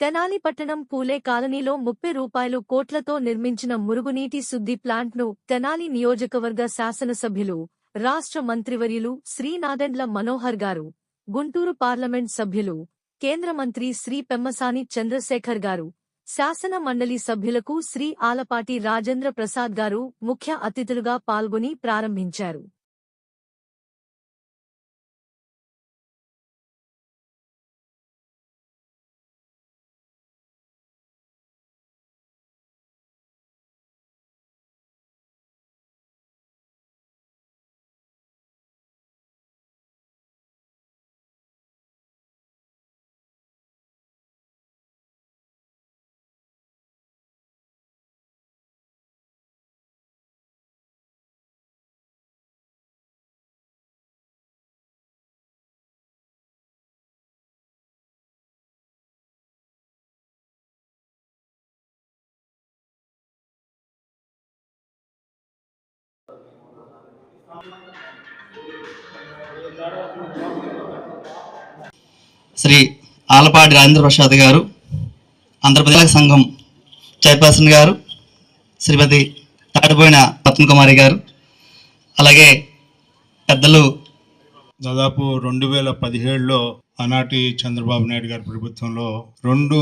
తెనాలి పట్టణం పూలే కాలనీలో ముప్పై రూపాయలు కోట్లతో నిర్మించిన మురుగునీటి శుద్ధి ప్లాంట్ను తెనాలి నియోజకవర్గ శాసనసభ్యులు రాష్ట్ర మంత్రివర్యులు శ్రీనాదెండ్ల మనోహర్ గారు గుంటూరు పార్లమెంట్ సభ్యులు కేంద్ర మంత్రి శ్రీ పెమ్మసాని చంద్రశేఖర్ గారు శాసన మండలి సభ్యులకు శ్రీ ఆలపాటి రాజేంద్ర ప్రసాద్ గారు ముఖ్య అతిథులుగా పాల్గొని ప్రారంభించారు. శ్రీ ఆలపాటి రాజేంద్ర ప్రసాద్ గారు ఆంధ్రప్రదేశ్ సంఘం చైర్పర్సన్ గారు శ్రీమతి తాటిపోయిన రత్నకుమారి గారు అలాగే పెద్దలు దాదాపు రెండు వేల పదిహేడులో ఆనాటి చంద్రబాబు నాయుడు గారి ప్రభుత్వంలో రెండు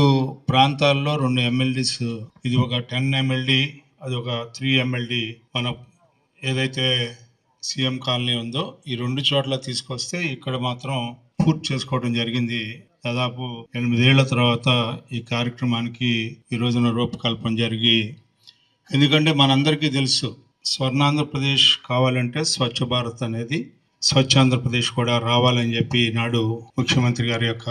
ప్రాంతాల్లో రెండు ఎమ్మెల్డీస్ ఇది ఒక టెన్ ఎమ్మెల్డీ అది ఒక త్రీ ఎమ్మెల్డీ మన ఏదైతే సీఎం కాలనీ ఉందో ఈ రెండు చోట్ల తీసుకొస్తే ఇక్కడ మాత్రం పూర్తి చేసుకోవడం జరిగింది. దాదాపు ఎనిమిదేళ్ళ తర్వాత ఈ కార్యక్రమానికి ఈ రోజున రూపకల్పన జరిగి ఎందుకంటే మనందరికీ తెలుసు స్వర్ణాంధ్రప్రదేశ్ కావాలంటే స్వచ్ఛ భారత్ అనేది స్వచ్ఛ ఆంధ్రప్రదేశ్ కూడా రావాలని చెప్పి నాడు ముఖ్యమంత్రి గారి యొక్క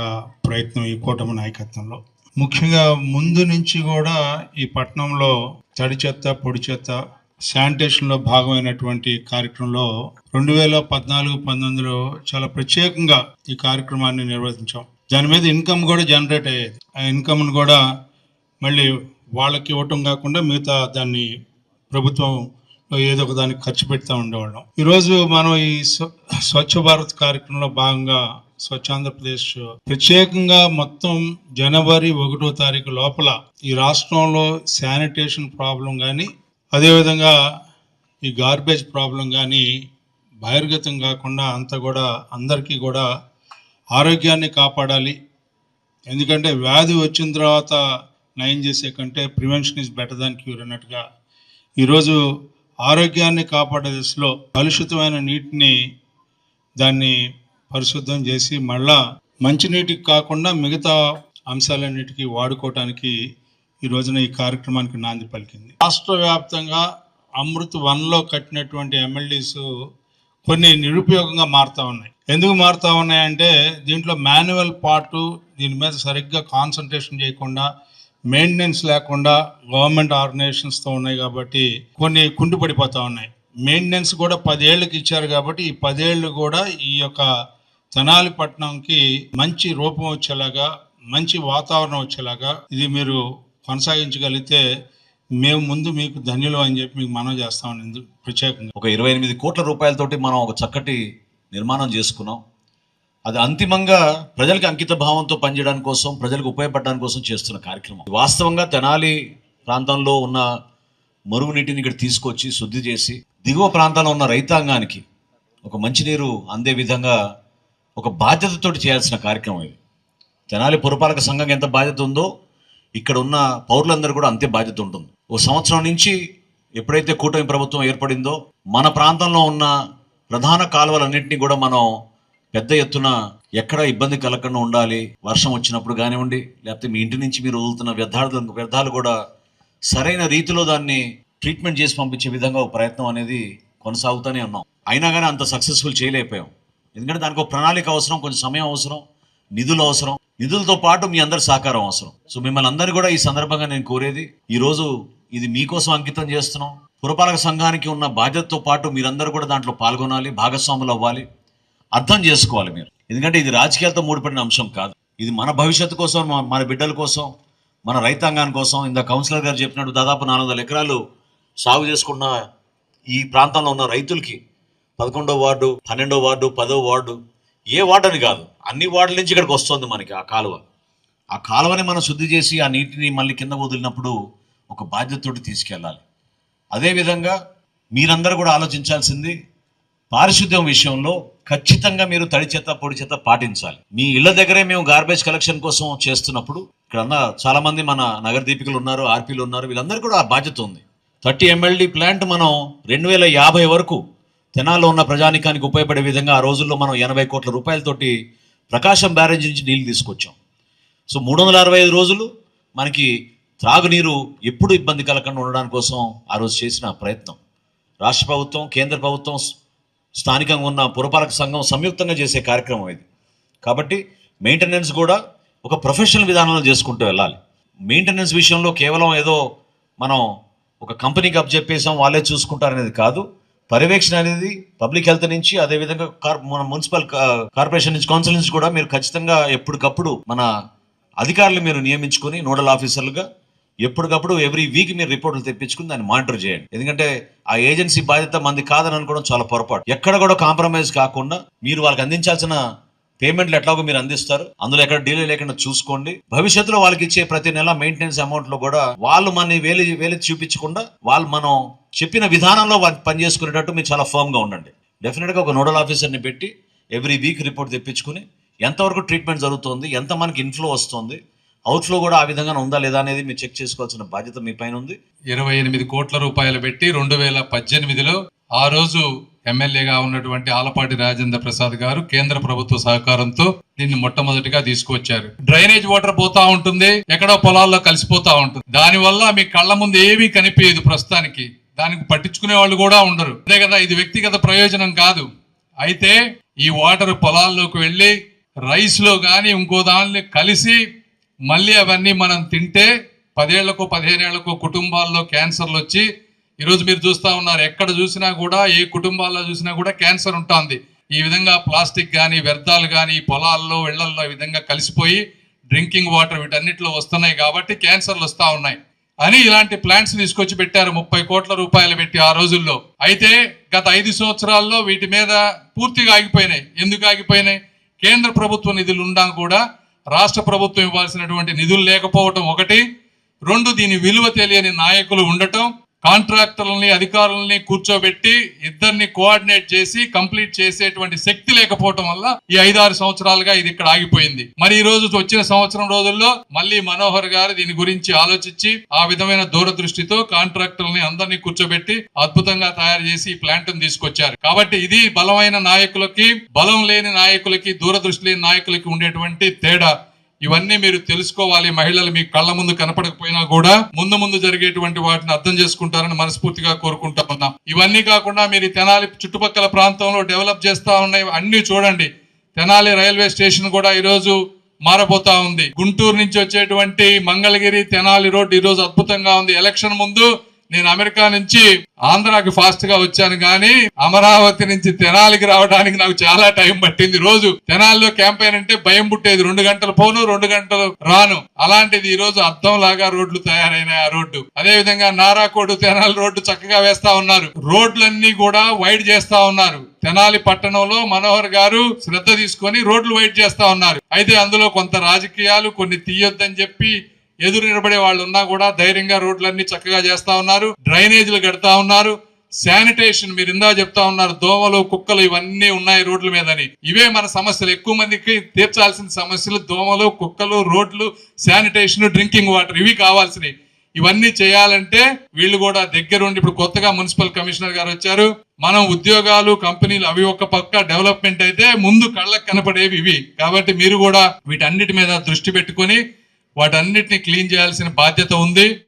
ప్రయత్నం ఈ కూటమి నాయకత్వంలో. ముఖ్యంగా ముందు నుంచి కూడా ఈ పట్టణంలో తడి చెత్త పొడి చెత్త శానిటేషన్లో భాగమైనటువంటి కార్యక్రమంలో రెండు వేల పద్నాలుగు పంతొమ్మిదిలో చాలా ప్రత్యేకంగా ఈ కార్యక్రమాన్ని నిర్వహించాం. దాని మీద ఇన్కమ్ కూడా జనరేట్ అయ్యేది. ఆ ఇన్కమ్ను కూడా మళ్ళీ వాళ్ళకి ఇవ్వటం కాకుండా మిగతా దాన్ని ప్రభుత్వం ఏదో ఒక దానికి ఖర్చు పెడతా ఉండేవాళ్ళం. ఈరోజు మనం ఈ స్వచ్ఛ భారత్ కార్యక్రమంలో భాగంగా స్వచ్ఛ ఆంధ్రప్రదేశ్ ప్రత్యేకంగా మొత్తం జనవరి ఒకటో తారీఖు లోపల ఈ రాష్ట్రంలో శానిటేషన్ ప్రాబ్లం కానీ అదేవిధంగా ఈ గార్బేజ్ ప్రాబ్లం కానీ బహిర్గతం కాకుండా అంత కూడా అందరికీ కూడా ఆరోగ్యాన్ని కాపాడాలి. ఎందుకంటే వ్యాధి వచ్చిన తర్వాత నయం చేసే కంటే prevention is better than cure అన్నట్టుగా. ఈరోజు ఆరోగ్యాన్ని కాపాడే దిశలో కలుషితమైన నీటిని దాన్ని పరిశుద్ధం చేసి మళ్ళా మంచినీటికి కాకుండా మిగతా అంశాలన్నిటికీ వాడుకోవటానికి ఈ రోజున ఈ కార్యక్రమానికి నాంది పలికింది. రాష్ట్ర వ్యాప్తంగా అమృత్ వన్లో కట్టినటువంటి ఎమ్మెల్యేస్ కొన్ని నిరుపయోగంగా మారుతా ఉన్నాయి. ఎందుకు మారుతా ఉన్నాయంటే దీంట్లో మాన్యువల్ పార్ట్ దీని మీద సరిగ్గా కాన్సన్ట్రేషన్ చేయకుండా మెయింటెనెన్స్ లేకుండా గవర్నమెంట్ ఆర్గనైజేషన్స్తో ఉన్నాయి కాబట్టి కొన్ని కుంటుపడిపోతా ఉన్నాయి. మెయింటెనెన్స్ కూడా పదేళ్ళకి ఇచ్చారు కాబట్టి ఈ పదేళ్ళు కూడా ఈ యొక్క తెనాలి పట్టణంకి మంచి రూపం వచ్చేలాగా మంచి వాతావరణం వచ్చేలాగా ఇది మీరు కొనసాగించగలిగితే మేము ముందు మీకు ధన్యులు అని చెప్పి మీకు మనం చేస్తామని ప్రత్యేకంగా. ఒక ఇరవై ఎనిమిది కోట్ల రూపాయలతోటి మనం ఒక చక్కటి నిర్మాణం చేసుకున్నాం. అది అంతిమంగా ప్రజలకు అంకిత భావంతో పనిచేయడానికి కోసం ప్రజలకు ఉపయోగపడడానికి కోసం చేస్తున్న కార్యక్రమం. వాస్తవంగా తెనాలి ప్రాంతంలో ఉన్న మరుగునీటిని ఇక్కడ తీసుకొచ్చి శుద్ధి చేసి దిగువ ప్రాంతంలో ఉన్న రైతాంగానికి ఒక మంచినీరు అందే విధంగా ఒక బాధ్యతతోటి చేయాల్సిన కార్యక్రమం ఇది. తెనాలి పురపాలక సంఘం ఎంత బాధ్యత ఉందో ఇక్కడ ఉన్న పౌరులందరూ కూడా అంతే బాధ్యత ఉంటుంది. ఓ సంవత్సరం నుంచి ఎప్పుడైతే కూటమి ప్రభుత్వం ఏర్పడిందో మన ప్రాంతంలో ఉన్న ప్రధాన కాలువలన్నింటినీ కూడా మనం పెద్ద ఎత్తున ఎక్కడ ఇబ్బంది కలగకుండా ఉండాలి. వర్షం వచ్చినప్పుడు కానివ్వండి లేకపోతే మీ ఇంటి నుంచి మీరు వదులుతున్న వ్యర్థాలు వ్యర్థాలు కూడా సరైన రీతిలో దాన్ని ట్రీట్మెంట్ చేసి పంపించే విధంగా ఒక ప్రయత్నం అనేది కొనసాగుతూనే ఉన్నాం. అయినా కానీ అంత సక్సెస్ఫుల్ చేయలేకపోయాం. ఎందుకంటే దానికి ఒక ప్రణాళిక అవసరం కొంచెం సమయం అవసరం నిధులు అవసరం. నిధులతో పాటు మీ అందరి సహకారం అవసరం. సో మిమ్మల్ని అందరూ కూడా ఈ సందర్భంగా నేను కోరేది ఈ రోజు ఇది మీకోసం అంకితం చేస్తున్నాం. పురపాలక సంఘానికి ఉన్న బాధ్యతతో పాటు మీరందరూ కూడా దాంట్లో పాల్గొనాలి భాగస్వాములు అవ్వాలి. అర్థం చేసుకోవాలి మీరు. ఎందుకంటే ఇది రాజకీయాలతో ముడిపడిన అంశం కాదు. ఇది మన భవిష్యత్తు కోసం మన- మన బిడ్డల కోసం మన రైతాంగాని కోసం. ఇంత కౌన్సిలర్ గారు చెప్పినట్టు దాదాపు నాలుగు వందల ఎకరాలు సాగు చేసుకున్న ఈ ప్రాంతంలో ఉన్న రైతులకి పదకొండో వార్డు పన్నెండో వార్డు పదో వార్డు ఏ వార్డు అని కాదు. అన్ని వార్డుల నుంచి ఇక్కడికి వస్తుంది మనకి ఆ కాలువ. ఆ కాలువని మనం శుద్ధి చేసి ఆ నీటిని మళ్ళీ కింద వదిలినప్పుడు ఒక బాధ్యతతోటి తీసుకెళ్ళాలి. అదేవిధంగా మీరందరూ కూడా ఆలోచించాల్సింది పారిశుద్ధ్యం విషయంలో ఖచ్చితంగా మీరు తడి చెత్త పొడి చెత్త పాటించాలి. మీ ఇళ్ళ దగ్గరే మేము గార్బేజ్ కలెక్షన్ కోసం చేస్తున్నప్పుడు ఇక్కడ చాలా మంది మన నగర దీపికలు ఉన్నారు ఆర్పీలు ఉన్నారు వీళ్ళందరూ కూడా ఆ బాధ్యత ఉంది. థర్టీ ఎంఎల్డి ప్లాంట్ మనం రెండు వేల యాభై వరకు తెనాల్లో ఉన్న ప్రజానికానికి ఉపయోగపడే విధంగా ఆ రోజుల్లో మనం ఎనభై కోట్ల రూపాయలతోటి ప్రకాశం బ్యారేజ్ నుంచి నీళ్ళు తీసుకొచ్చాం. సో మూడు వందల అరవై ఐదు రోజులు మనకి త్రాగునీరు ఎప్పుడు ఇబ్బంది కలగకుండా ఉండడం కోసం ఆ రోజు చేసిన ప్రయత్నం. రాష్ట్ర ప్రభుత్వం కేంద్ర ప్రభుత్వం స్థానికంగా ఉన్న పురపాలక సంఘం సంయుక్తంగా చేసే కార్యక్రమం ఇది. కాబట్టి మెయింటెనెన్స్ కూడా ఒక ప్రొఫెషనల్ విధానంలో చేసుకుంటూ వెళ్ళాలి. మెయింటెనెన్స్ విషయంలో కేవలం ఏదో మనం ఒక కంపెనీకి అప్ చెప్పేసాం వాళ్ళే చూసుకుంటారనేది కాదు. పర్యవేక్షణ అనేది పబ్లిక్ హెల్త్ నుంచి అదేవిధంగా కార్ మన మున్సిపల్ కార్పొరేషన్ నుంచి కౌన్సిల్ నుంచి కూడా మీరు ఖచ్చితంగా ఎప్పటికప్పుడు మన అధికారులు మీరు నియమించుకొని నోడల్ ఆఫీసర్లుగా ఎప్పటికప్పుడు ఎవ్రీ వీక్ మీరు రిపోర్టులు తెప్పించుకుని దాన్ని మానిటర్ చేయండి. ఎందుకంటే ఆ ఏజెన్సీ బాధ్యత మంది కాదని అనుకోవడం చాలా పొరపాటు. ఎక్కడ కూడా కాంప్రమైజ్ కాకుండా మీరు వాళ్ళకి అందించాల్సిన పేమెంట్లు ఎట్లాగో మీరు అందిస్తారు. అందులో ఎక్కడ డీలే లేకుండా చూసుకోండి. భవిష్యత్తులో వాళ్ళకి ఇచ్చే ప్రతి నెల మెయింటెనెన్స్ అమౌంట్లో కూడా వాళ్ళు మన వేలి వేలి చూపించకుండా వాళ్ళు మనం చెప్పిన విధానంలో పని పనిచేసుకునేటట్టు మీరు చాలా ఫర్మ్గా ఉండండి. డెఫినెట్గా ఒక నోడల్ ఆఫీసర్ని పెట్టి ఎవ్రీ వీక్ రిపోర్ట్ తెప్పించుకుని ఎంతవరకు ట్రీట్మెంట్ జరుగుతుంది ఎంత మనకి ఇన్ఫ్లో వస్తుంది అవుట్ఫ్లో కూడా ఆ విధంగా ఉందా లేదా అనేది మీరు చెక్ చేసుకోవాల్సిన బాధ్యత మీ పైన ఉంది. ఇరవై ఎనిమిది కోట్ల రూపాయలు పెట్టి రెండు వేల పద్దెనిమిదిలో ఆ రోజు ఎమ్మెల్యేగా ఉన్నటువంటి ఆలపాటి రాజేంద్ర ప్రసాద్ గారు కేంద్ర ప్రభుత్వ సహకారంతో దీన్ని మొట్టమొదటిగా తీసుకొచ్చారు డ్రైనేజ్ వాటర్ పోతా ఉంటుంది ఎక్కడో పొలాల్లో కలిసిపోతా ఉంటుంది. దాని వల్ల మీ కళ్ళ ముందు ఏమీ కనిపించదు ప్రస్తుతానికి. దానికి పట్టించుకునే వాళ్ళు కూడా ఉండరు. అదే కదా ఇది వ్యక్తిగత ప్రయోజనం కాదు. అయితే ఈ వాటర్ పొలాల్లోకి వెళ్ళి రైస్లో ఇంకో దానిలో కలిసి మళ్ళీ అవన్నీ మనం తింటే పదేళ్ళకు పదిహేనేళ్ళకు కుటుంబాల్లో క్యాన్సర్లు వచ్చి ఈరోజు మీరు చూస్తూ ఉన్నారు ఎక్కడ చూసినా కూడా ఏ కుటుంబాల్లో చూసినా కూడా క్యాన్సర్ ఉంటుంది. ఈ విధంగా ప్లాస్టిక్ కానీ వ్యర్థాలు కానీ పొలాల్లో ఇళ్ళల్లో ఈ విధంగా కలిసిపోయి డ్రింకింగ్ వాటర్ వీటన్నిటిలో వస్తున్నాయి కాబట్టి క్యాన్సర్లు వస్తూ ఉన్నాయి. అని ఇలాంటి ప్లాంట్స్ తీసుకొచ్చి పెట్టారు ముప్పై కోట్ల రూపాయలు పెట్టి ఆ రోజుల్లో. అయితే గత ఐదు సంవత్సరాల్లో వీటి మీద పూర్తిగా ఆగిపోయినాయి. ఎందుకు ఆగిపోయినాయి? కేంద్ర ప్రభుత్వ నిధులు ఉండా కూడా రాష్ట్ర ప్రభుత్వం ఇవ్వాల్సినటువంటి నిధులు లేకపోవటం ఒకటి. రెండు దీని విలువ తెలియని నాయకులు ఉండటం. కాంట్రాక్టర్లని అధికారులని కూర్చోబెట్టి ఇద్దరిని కోఆర్డినేట్ చేసి కంప్లీట్ చేసేటువంటి శక్తి లేకపోవటం వల్ల ఈ ఐదారు సంవత్సరాలుగా ఇది ఇక్కడ ఆగిపోయింది. మరి ఈ రోజు వచ్చిన సంవత్సరం రోజుల్లో మళ్ళీ మనోహర్ గారు దీని గురించి ఆలోచించి ఆ విధమైన దూరదృష్టితో కాంట్రాక్టర్లని అందరినీ కూర్చోబెట్టి అద్భుతంగా తయారు చేసి ఈ ప్లాంట్ తీసుకొచ్చారు. కాబట్టి ఇది బలమైన నాయకులకి బలం లేని నాయకులకి దూరదృష్టి లేని నాయకులకి ఉండేటువంటి తేడా. ఇవన్నీ మీరు తెలుసుకోవాలి. మహిళలు మీ కళ్ళ ముందు కనపడకపోయినా కూడా ముందు ముందు జరిగేటువంటి వాటిని అర్థం చేసుకుంటారని మనస్ఫూర్తిగా కోరుకుంటా ఉన్నాం. ఇవన్నీ కాకుండా మీరు తెనాలి చుట్టుపక్కల ప్రాంతంలో డెవలప్ చేస్తా ఉన్నాయి. అన్ని చూడండి. తెనాలి రైల్వే స్టేషన్ కూడా ఈరోజు మారబోతా ఉంది. గుంటూరు నుంచి వచ్చేటువంటి మంగళగిరి తెనాలి రోడ్ ఈరోజు అద్భుతంగా ఉంది. ఎలక్షన్ ముందు నేను అమెరికా నుంచి ఆంధ్రాకి ఫాస్ట్గా వచ్చాను కానీ అమరావతి నుంచి తెనాలికి రావడానికి నాకు చాలా టైం పట్టింది. రోజు తెనాలిలో క్యాంపెయిన్ అంటే భయం పుట్టేది. రెండు గంటలు పోను రెండు గంటలు రాను. అలాంటిది ఈ రోజు అద్దం లాగా రోడ్లు తయారైనాయి ఆ రోడ్డు. అదే విధంగా నారాకోడు తెనాలి రోడ్డు చక్కగా వేస్తా ఉన్నారు. రోడ్లన్నీ కూడా వైడ్ చేస్తా ఉన్నారు. తెనాలి పట్టణంలో మనోహర్ గారు శ్రద్ధ తీసుకొని రోడ్లు వైడ్ చేస్తా ఉన్నారు. అయితే అందులో కొంత రాజకీయాలు కొన్ని తీయొద్దని చెప్పి ఎదురు నిలబడే వాళ్ళు ఉన్నా కూడా ధైర్యంగా రోడ్లన్నీ చక్కగా చేస్తా ఉన్నారు డ్రైనేజీలు కడతా ఉన్నారు శానిటేషన్ మీరు ఇందా చెప్తా ఉన్నారు దోమలు కుక్కలు ఇవన్నీ ఉన్నాయి రోడ్ల మీదని. ఇవే మన సమస్యలు. ఎక్కువ మందికి తీర్చాల్సిన సమస్యలు దోమలు కుక్కలు రోడ్లు శానిటేషన్ డ్రింకింగ్ వాటర్ ఇవి కావాల్సినవి. ఇవన్నీ చేయాలంటే వీళ్ళు కూడా దగ్గరుండి ఇప్పుడు కొత్తగా మున్సిపల్ కమిషనర్ గారు వచ్చారు. మనం ఉద్యోగాలు కంపెనీలు అవి ఒక పక్క డెవలప్మెంట్ అయితే ముందు కళ్ళకు కనపడేవి ఇవి. కాబట్టి మీరు కూడా వీటన్నిటి మీద దృష్టి పెట్టుకొని వాటన్నిటిని క్లీన్ చేయాల్సిన బాధ్యత ఉంది.